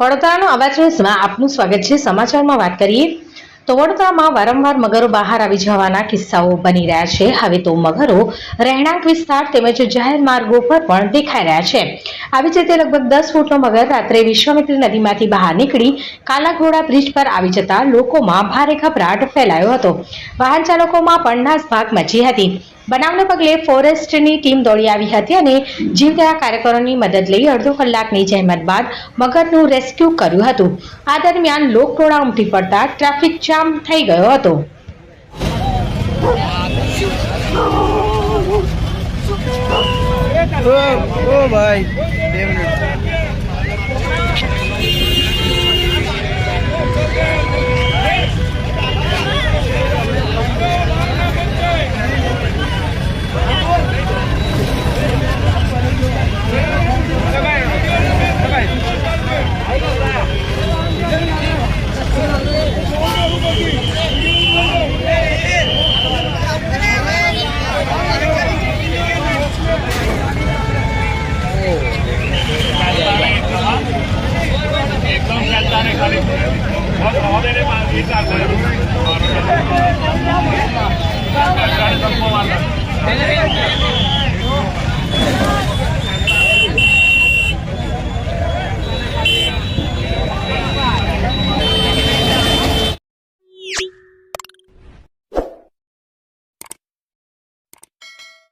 વડોદરાનો અવાજ ન્યૂઝમાં આપનું સ્વાગત છે. સમાચારમાં વાત કરીએ તો વડોદરામાં વારંવાર મગરો બહાર આવી જવાના કિસ્સાઓ બની રહ્યા છે. હવે તો મગરો રહેણાંક વિસ્તાર તેમજ જાહેર માર્ગો પર પણ દેખાઈ રહ્યા છે. આવી જ રીતે લગભગ દસ ફૂટનો મગર રાત્રે વિશ્વામિત્રી નદીમાંથી બહાર નીકળી કાલાઘોડા બ્રિજ પર આવી જતા લોકોમાં ભારે ગભરાટ ફેલાયો હતો. વાહન ચાલકોમાં પણ નાસભાગ મચી હતી. બનાવને પગલે ફોરેસ્ટની ટીમ દોડી આવી હતી અને જીવદયા કાર્યકરોની મદદ લઈ અડધો કલાકની જહેમત બાદ મગરનું રેસ્ક્યુ કર્યું હતું. આ દરમિયાન લોકટોળા ઉમટી પડતા ટ્રાફિક જામ થઈ ગયો હતો. ઓ, ભાઈ. தேவனுடைய